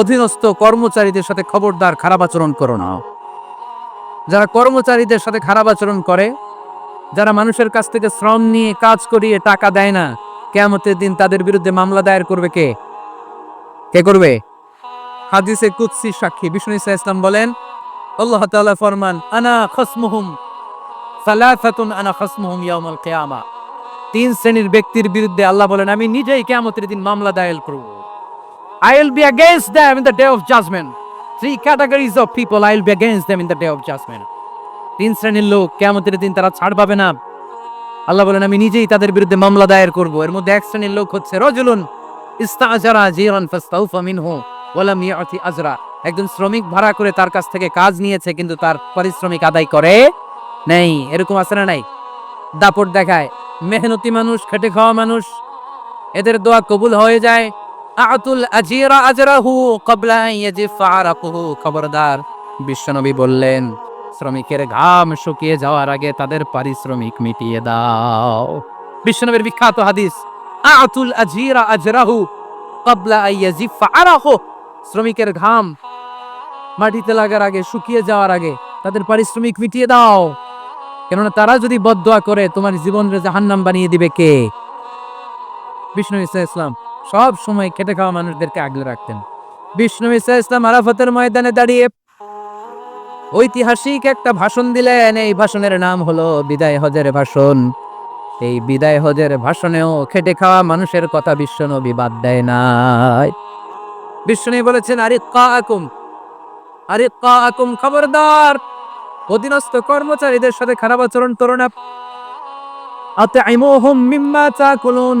অধীনস্থ কর্মচারীদের সাথে খবরদার খারাপ আচরণ করো না। যারা কর্মচারীদের সাথে খারাপ আচরণ করে, যারা মানুষের কাছ থেকে শ্রম নিয়ে কাজ করিয়ে টাকা দেয় না, কেয়ামতের দিন তাদের বিরুদ্ধে মামলা দায়ের করবে কে? কে করবে? হাদিসে কুৎসি সাক্ষী, বিষ্ণু ইসা ইসলাম বলেন, আল্লাহ তাআলা ফরমান, আনা খসমুহুম, সালাসাতুন আনা খসমুহুম ইয়াউমাল কিয়ামা। তিন শ্রেণির ব্যক্তির বিরুদ্ধে আল্লাহ বলেন, আমি নিজেই কিয়ামতের দিন মামলা দায়ের করব। I will be against them in the day of judgment. Three categories of people I will be against them in the day of judgment. তিন শ্রেণির লোক কেয়ামতের দিন তারা ছাড় পাবে না। আল্লাহ বলেন, আমি নিজেই তাদের বিরুদ্ধে মামলা দায়ের করব। এর মধ্যে এক শ্রেণির লোক হচ্ছে রজুলুন। ইস্তাজারা জিরান ফাস্তাউফা মিনহু ওয়ালাম ইয়াতি আজরা। একজন শ্রমিক ভাড়া করে তার কাছ থেকে কাজ নিয়েছে, কিন্তু তার পারিশ্রমিক আদায় করে নেই। এরকম আছে না নাই? দাপট দেখায়। মেহনতি মানুষ, খেটে খাওয়া মানুষ। এদের দোয়া কবুল হয়ে যায়। আতুল আরাকুহু। খবরদার, বিশ্বনবী বললেন, শ্রমিকের ঘাম শুকিয়ে যাওয়ার আগে তাদের পারিশ্রমিক মিটিয়ে দাও। বিশ্বনবীর বিখ্যাত হাদিস, আতুল আজিরা আজরাহু কবলা ইয়াজিফা আরাহু শ্রমিকের ঘাম মাটিতে লাগার আগে, শুকিয়ে যাওয়ার আগে তাদের পারিশ্রমিক মিটিয়ে দাও। কেননা তারা যদি বদদোয়া করে, তোমার জীবনের জাহান্নাম বানিয়ে দিবে কে? বিষ্ণু ইসা ইসলাম সব সময় খেটে খাওয়া মানুষদেরকে আগলে রাখতেন। বিষ্ণু ইসা ইসলাম আরাফাতের ময়দানে দাঁড়িয়ে ঐতিহাসিক একটা ভাষণ দিলেন। এই ভাষণের নাম হলো বিদায় হজের ভাষণ। এই বিদায় হজের ভাষণেও খেটে খাওয়া মানুষের কথা বিশ্বনবী বাদ দেয় নাই। বিশ্বনবী বলেছেন, আরে কা আকুম আরে কা আকুম খবরদার, অধীনস্থ কর্মচারীদের সাথে খারাপ আচরণ করো না। আতাইমুহুম মিম্মা তাকুলুন।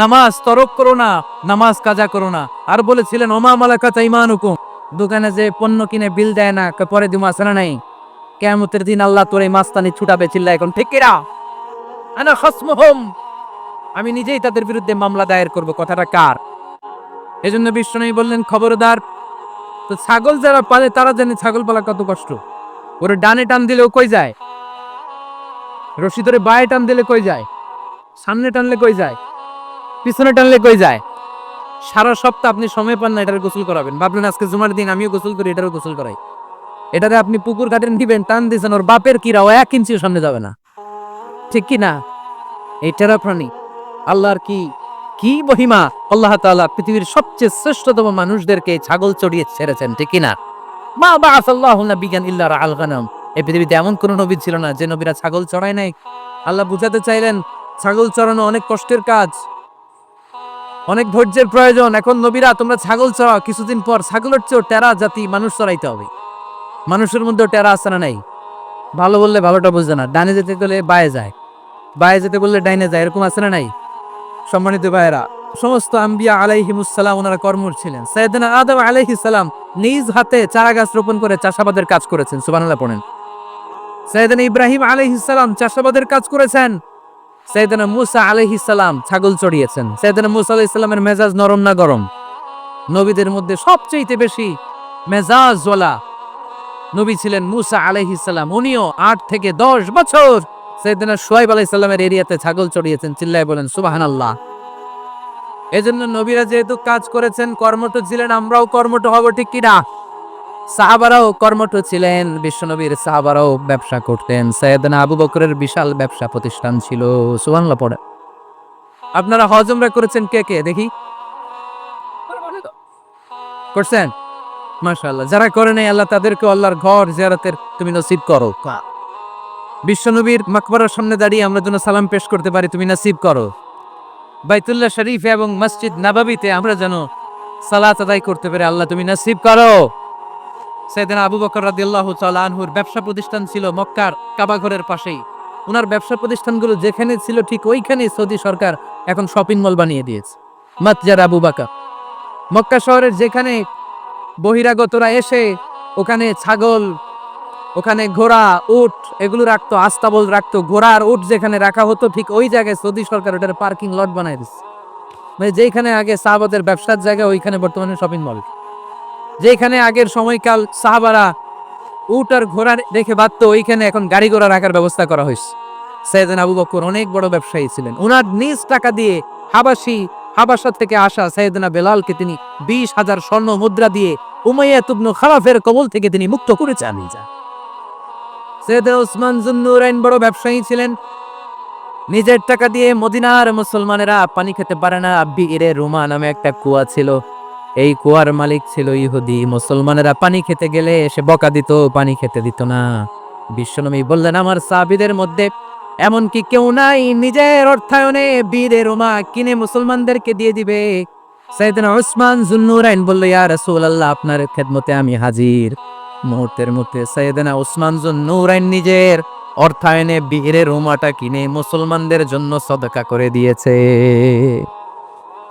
নামাজ তরক করো না, নামাজ কাজা করো না। আর বলেছিলেন, ওমা মালাকাত ইমানুকুম দোকানে যে পণ্য কিনে বিল দেয় না পরে দিমা আছে না নাই। কেয়ামতের দিন আল্লাহ তোর এই মাস্তানি ছুটাবে চিল্লা এখন ঠিক আমি নিজেই তাদের বিরুদ্ধে মামলা দায়ের করব, কথাটা কার? এজন্য বিষ্ণু বললেন, খবরদার, তো ছাগল যারা পালে তারা জানে ছাগল পালা কত কষ্ট। ওরে ডানে টান দিলেও কই যায়? রশি ধরে বায়ে টান দিলে কই যায়? সামনে টানলে কই যায়? পিছনে টানলে কই যায়? সারা সপ্তাহ আপনি সময় পান না এটার গোসল করাবেন। ভাবলেন আজকে জুমার দিন, আমিও গোসল করি, এটারও গোসল করাই। এটারে আপনি পুকুর ঘাটে নিবেন, টান দিয়েছেন ওর বাপের কিরা ও এক ইঞ্চিও সামনে যাবে না। ঠিক কি না? এটারা প্রাণী। আল্লাহর কি কি মহিমা? আল্লাহ তাআলা পৃথিবীর সবচেয়ে শ্রেষ্ঠতম মানুষদেরকে ছাগল চড়িয়ে ছেড়েছেন, ঠিক না? মা বা আসাল্লাহ বিজ্ঞান ইল্লা আল এই পৃথিবীতে এমন কোন নবী ছিল না যে নবীরা ছাগল চড়ায় নাই। আল্লাহ বুঝাতে চাইলেন, ছাগল চড়ানো অনেক কষ্টের কাজ। অনেক ধৈর্যের প্রয়োজন। এখন নবীরা, তোমরা ছাগল চড়াও, কিছুদিন পর ছাগলের চেয়েও টেরা জাতি মানুষ চড়াইতে হবে। মানুষের মধ্যেও টেরা আছে না নাই? ভালো বললে ভালোটা বুঝবে না। ডানে যেতে গেলে বায়ে যায়। বায়ে যেতে বললে ডাইনে যায়। এরকম আছে না নাই? সম্মানিত ভাইয়েরা, সমস্ত আম্বিয়া আলাইহিমুসালাম ওনারা কর্মর ছিলেন। সৈয়দনা আদম আলাইহিস সালাম নিজ হাতে চারা গাছ রোপণ করে চাষাবাদের কাজ করেছেন। সুবহানাল্লাহ পড়েন। সৈয়দনা ইব্রাহিম আলাইহিস সালাম চাষাবাদের কাজ করেছেন। সৈয়দনা মুসা আলাইহিস সালাম ছাগল চড়িয়েছেন। সৈয়দনা মুসা আলাইহিস সালামের মেজাজ নরম না গরম? নবীদের মধ্যে সবচেয়ে বেশি মেজাজ ওয়ালা নবী ছিলেন মুসা আলাইহিস সালাম। উনিও আট থেকে দশ বছর সৈয়দনা সোয়াইব আলাইহিস সালামের এরিয়াতে ছাগল চড়িয়েছেন, চিল্লায় বলেন, সুবহানাল্লাহ। এজন্য নবীরা যেহেতু কাজ করেছেন, কর্মঠ ছিলেন, আমরাও কর্মঠ হব, ঠিক কিনা? সাহাবারাও কর্মঠ ছিলেন, বিশ্বনবীর সাহাবারাও ব্যবসা করতেন। সৈয়দনা আবু বকরের বিশাল ব্যবসা প্রতিষ্ঠান ছিল, সুবহানাল্লাহ পড়ে। আপনারা হজমরা করেছেন কে কে? দেখি। করছেন? মাশাআল্লাহ। যারা করে নাই, আল্লাহ তাদেরকে আল্লাহর ঘর জিয়ারতের তুমি নসিব করো। বিশ্বনবীর মাকবরার সামনে দাঁড়িয়ে আমরা যেন সালাম পেশ করতে পারি, তুমি নসিব করো। বাইতুল্লাহ শরীফ এবং মসজিদ নাবাবিতে আমরা যেন সালাত আদায় করতে পারি আল্লাহ তুমি নসিব করো। সেদিন আবু বকর রাদিয়াল্লাহু তাআলা আনহুর ব্যবসা প্রতিষ্ঠান ছিল মক্কার কাবাঘরের পাশেই। ওনার ব্যবসা প্রতিষ্ঠানগুলো যেখানে ছিল ঠিক ওইখানেই সৌদি সরকার এখন শপিং মল বানিয়ে দিয়েছে। মাতজার আবু বাকা মক্কা শহরের যেখানে বহিরাগতরা এসে ওখানে ছাগল, ওখানে ঘোড়া, উট এগুলো রাখতো, আস্তাবল রাখতো, ঘোড়া আর উট যেখানে রাখা হতো ঠিক ওই জায়গায় সৌদি সরকার ওটার পার্কিং লট বানাই দিচ্ছে মানে যেখানে আগে সাহাবাদের ব্যবসার জায়গা, ওইখানে বর্তমানে শপিং মল যেখানে আগের সময়কাল সাহাবারা উট আর ঘোড়া রেখে বাঁধতো ওইখানে এখন গাড়ি ঘোড়া রাখার ব্যবস্থা করা হয়েছে। সৈয়দিন আবু বকর অনেক বড় ব্যবসায়ী ছিলেন। ওনার নিজ টাকা দিয়ে হাবাসি হাবাসা থেকে আসা সৈয়দনা বেলালকে তিনি বিশ হাজার স্বর্ণ মুদ্রা দিয়ে উমাইয়া তুবনু খালাফের কবল থেকে তিনি মুক্ত করে চালিয়ে যান সৈয়দ ওসমান জুন্নুরাইন বড় ব্যবসায়ী ছিলেন। নিজের টাকা দিয়ে মদিনার মুসলমানেরা পানি খেতে পারে না। বিরে রুমা নামে একটা কুয়া ছিল। এই কুয়ার মালিক ছিল ইহুদি। মুসলমানেরা পানি খেতে গেলে সে বকা দিত, পানি খেতে দিত না। বিশ্বনবী বললেন, আমার সাবিদের মধ্যে এমন কি কেউ নাই, নিজের অর্থায়নে বীরে রোমা কিনে মুসলমানদেরকে দিয়ে দিবে। সাইদিন ওসমান জুন্নুরাইন বলল, ইয়া রাসূলুল্লাহ, আপনার খেদমতে আমি হাজির। মুহূর্তের মধ্যে সাইয়েদনা ওসমান জুন্নুরাইন নিজের অর্থায়নে বীরে রোমাটা কিনে মুসলমানদের জন্য সদকা করে দিয়েছে।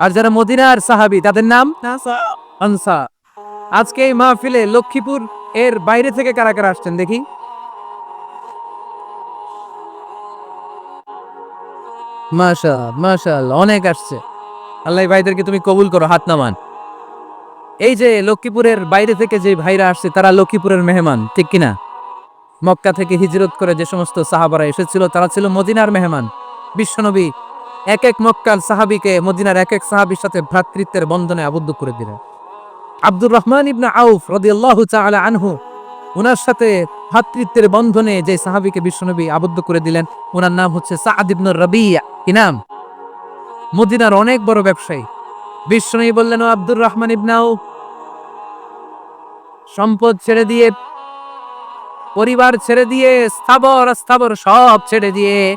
আর যারা মদিনার সাহাবি তাদের নাম? আনসার আজকে এই মাহফিলে লক্ষ্মীপুর এর বাইরে থেকে কারা কারা আসছেন দেখি? মাশা মাশাল অনেক আসছে। আল্লাহ ভাইদেরকে তুমি কবুল করো হাত নামান। এই যে লক্ষ্মীপুরের বাইরে থেকে যে ভাইরা আসছে তারা লক্ষ্মীপুরের মেহমান ঠিক কিনা? মক্কা থেকে হিজরত করে যে সমস্ত সাহাবারা এসেছিল তারা ছিল মদিনার মেহমান। বিশ্বনবী এক এক মক্কার সাহাবিকে মদিনার এক এক সাহাবির সাথে ভ্রাতৃত্বের বন্ধনে আবদ্ধ করে দিলেন। আব্দুর রহমান ইবনা আউফ রাদিয়াল্লাহু তাআলা আনহু ওনার সাথে ভ্রাতৃত্বের বন্ধনে যে সাহাবিকে বিশ্বনবী আবদ্ধ করে দিলেন ওনার নাম হচ্ছে সাআদ ইবনে রাবিয়া। কি নাম? মদিনার অনেক বড় ব্যবসায়ী। বিশ্বনবী বললেন, ও আব্দুর রহমান ইবনে আউফ, সম্পদ ছেড়ে দিয়ে, পরিবার ছেড়ে দিয়ে, স্থাবর স্থাবর সব ছেড়ে দিয়ে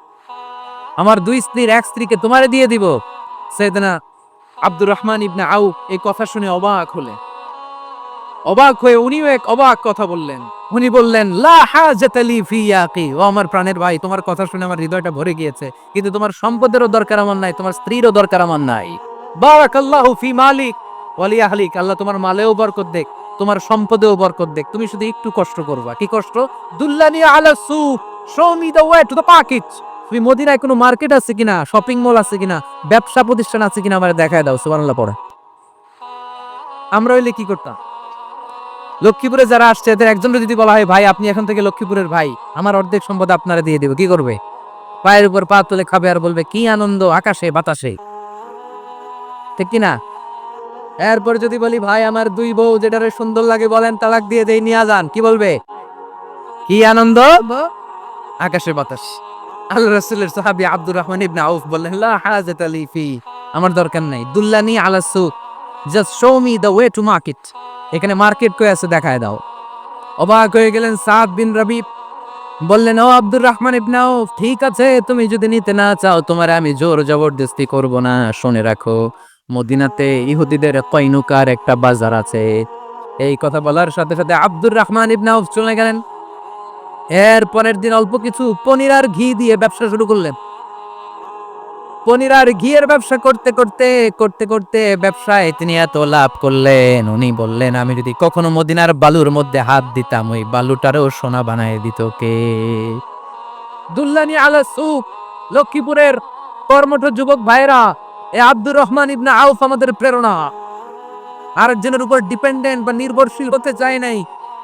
আমার দুই স্ত্রীর এক স্ত্রীকে তোমারে দিয়ে দিব। সৈয়দনা আব্দুর রহমান ইবনে আউ এই কথা শুনে অবাক হলেন। অবাক হয়ে উনিও এক অবাক কথা বললেন। উনি বললেন ও আমার প্রাণের ভাই, তোমার কথা শুনে আমার হৃদয়টা ভরে গিয়েছে। কিন্তু তোমার সম্পদেরও দরকার আমার নাই, তোমার স্ত্রীরও দরকার আমার নাই। বারাকাল্লাহু ফি মালিক ওয়ালি আহলিক। আল্লাহ তোমার মালেও বরকত দেখ, তোমার সম্পদেও বরকত দেখ। তুমি শুধু একটু কষ্ট করবা। কি কষ্ট? দুল্লানি আলা সুক show me the way to the packet তুমি মদিনায় কোনো মার্কেট আছে কিনা শপিং মল আছে কিনা, ব্যবসা প্রতিষ্ঠান আছে কিনা আমার দেখায় দাও, সুবহানাল্লাহ পরে আমরা হইলে কি করতাম? লক্ষ্মীপুরে যারা আসছে, এদের একজন যদি বলা হয়, ভাই, আপনি এখন থেকে লক্ষ্মীপুরের ভাই, আমার অর্ধেক সম্পদ আপনারা দিয়ে দেবো। কি করবে? পায়ের উপর পা তুলে খাবে আর বলবে, কি আনন্দ, আকাশে, বাতাসে। ঠিক কিনা? এরপর যদি বলি, ভাই, আমার দুই বউ, যেটারে সুন্দর লাগে বলেন, তালাক দিয়ে দেই, নিয়ে যান। কি বলবে? কি আনন্দ? আকাশে বাতাস। আল্লাহ রাসূলের সাহাবী আব্দুর রহমান ইবনে আউফ বললেন, লা হাজাত আলি ফি। আমার দরকার নাই। দুল্লানি আলা সুক just show me the way to market এখানে মার্কেট কই আছে দেখায় দাও। অবাক হয়ে গেলেন সাদ বিন রবি বললেন, ও আব্দুর রহমান ইবনে ঠিক আছে, তুমি যদি নিতে না চাও, তোমার আমি জোর জবরদস্তি করব না। শুনে রাখো, মদিনাতে ইহুদিদের কয়নুকার একটা বাজার আছে। এই কথা বলার সাথে সাথে আব্দুর রহমান ইবনে চলে গেলেন। এর পরের দিন অল্প কিছু পনির আর ঘি দিয়ে ব্যবসা শুরু করলেন। পনির আর ঘিয়ের ব্যবসা করতে করতে করতে করতে ব্যবসায় তিনি এত লাভ করলেন। উনি বললেন, আমি যদি কখনো মদিনার বালুর মধ্যে হাত দিতাম, ওই বালুটারও সোনা বানায় দিত কে? দুল্লানি আলা সুক লক্ষ্মীপুরের কর্মঠ যুবক ভাইরা এ আব্দুর রহমান ইবনে আউফ আমাদের প্রেরণা। আরেকজনের উপর ডিপেন্ডেন্ট বা নির্ভরশীল হতে চায় নাই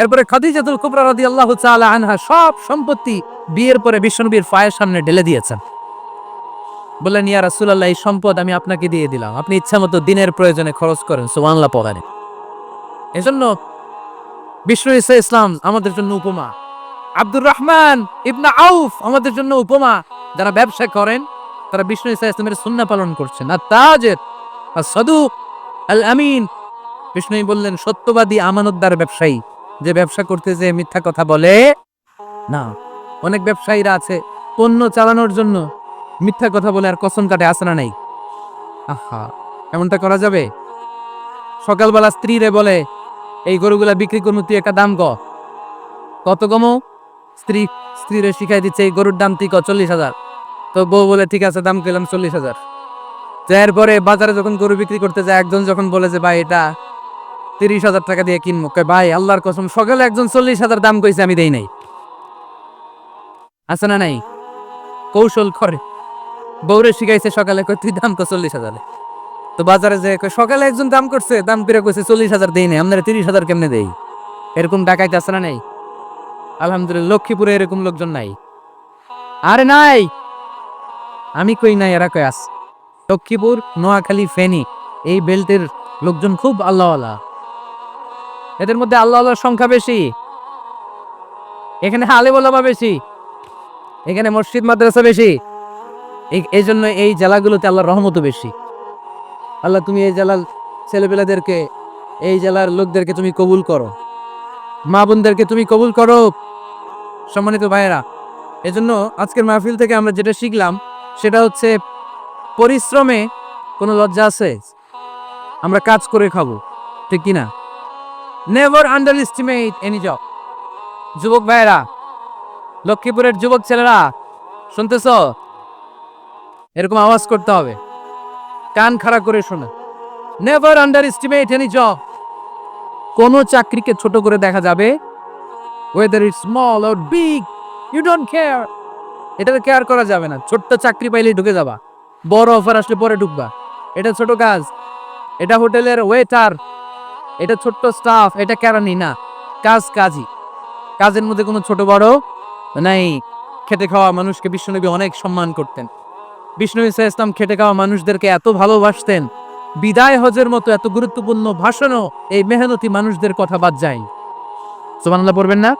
এরপরে খাদিজাতুল কুবরা রাদি আল্লাহ আনহা সব সম্পত্তি বিয়ের পরে বিষ্ণুবীর পায়ের সামনে ঢেলে দিয়েছেন। বললেন, ইয়া রাসূলুল্লাহ, এই সম্পদ আমি আপনাকে দিয়ে দিলাম। আপনি ইচ্ছা মতো দিনের প্রয়োজনে খরচ করেন, সুবহানাল্লাহ পগারে এজন্য বিষ্ণু ইসা ইসলাম আমাদের জন্য উপমা। আব্দুর রহমান ইবনা আউফ আমাদের জন্য উপমা। যারা ব্যবসা করেন, তারা বিষ্ণু ইসা ইসলামের সুন্নাহ পালন করছেন। আর তাজের, আর সদুক, আল আমিন বিষ্ণুই বললেন, সত্যবাদী আমানতদার ব্যবসায়ী। যে ব্যবসা করতে যে মিথ্যা কথা বলে? না, অনেক ব্যবসায়ীরা আছে, পণ্য চালানোর জন্য মিথ্যা কথা বলে আর কসম কাটে আসনা নাই? আহা, এমনটা করা যাবে? সকালবেলা স্ত্রীরে বলে, এই গরুগুলা বিক্রি করব তুই একটা দাম ক। কত কমো? স্ত্রী, স্ত্রীরে শিখাই দিচ্ছে, এই গরুর দাম তুই ক, চল্লিশ হাজার। তো বউ বলে, ঠিক আছে, দাম কইলাম চল্লিশ হাজার। তো এরপরে বাজারে যখন গরু বিক্রি করতে যায়, একজন যখন বলে যে, ভাই, এটা তিরিশ হাজার টাকা দিয়ে কিনবো। কয়, ভাই, আল্লাহর কসম, সকালে একজন চল্লিশ হাজার দাম কইছে, আমি দেই নাই। আছে না নাই? কৌশল করে। বউরে শিখাইছে সকালে তুই দাম কর চল্লিশ হাজারে। তো বাজারে যে সকালে একজন দাম করছে, দাম পেরে কইছে চল্লিশ হাজার দেই নাই, আপনারা তিরিশ হাজার কেমনে দেই? এরকম ডাকাইতে আছে না নাই? আলহামদুলিল্লাহ, লক্ষ্মীপুরে এরকম লোকজন নাই। আরে নাই! আমি কই নাই, এরা কই আস লক্ষ্মীপুর, নোয়াখালী, ফেনী, এই বেল্টের লোকজন খুব আল্লাহওয়ালা। এদের মধ্যে আল্লাহ আল্লাহর সংখ্যা বেশি। এখানে আলে বলাবা বেশি। এখানে মসজিদ, মাদ্রাসা বেশি। এই- জন্য এই জেলাগুলোতে আল্লাহর রহমতও বেশি। আল্লাহ তুমি এই জেলার ছেলেপেলাদেরকে, এই জেলার লোকদেরকে তুমি কবুল করো। মা বোনদেরকে তুমি কবুল করো। সম্মানিত ভাইয়েরা, এজন্য আজকের মাহফিল থেকে আমরা যেটা শিখলাম, সেটা হচ্ছে পরিশ্রমে কোনো লজ্জা আছে? আমরা কাজ করে খাব, ঠিক কিনা? Never underestimate any job যুবক ভাইয়েরা, লক্ষ্মীপুরের যুবক ছেলেরা, শুনতেছ? এরকম আওয়াজ করতে হবে। কান খাড়া করে শোনা। Never underestimate any job কোন চাকরিকে ছোট করে দেখা যাবে weather it small or big you don't care এটাকে কেয়ার করা যাবে না। ছোট্ট চাকরি পাইলেই ঢুকে যাবা। বড় অফার আসলে পরে ঢুকবা। এটা ছোট কাজ। এটা হোটেলের ওয়েটার এটা ছোট্ট স্টাফ এটা কেরানি, না। কাজ কাজই। কাজের মধ্যে কোনো ছোট বড় নাই। খেটে খাওয়া মানুষকে বিষ্ণুনবী অনেক সম্মান করতেন। বিষ্ণু ইসা ইসলাম খেটে খাওয়া মানুষদেরকে এত ভালোবাসতেন। বিদায় হজের মতো এত গুরুত্বপূর্ণ ভাষণও এই মেহনতি মানুষদের কথা বাদ যায়। সুবহানাল্লাহ, পড়বেন না?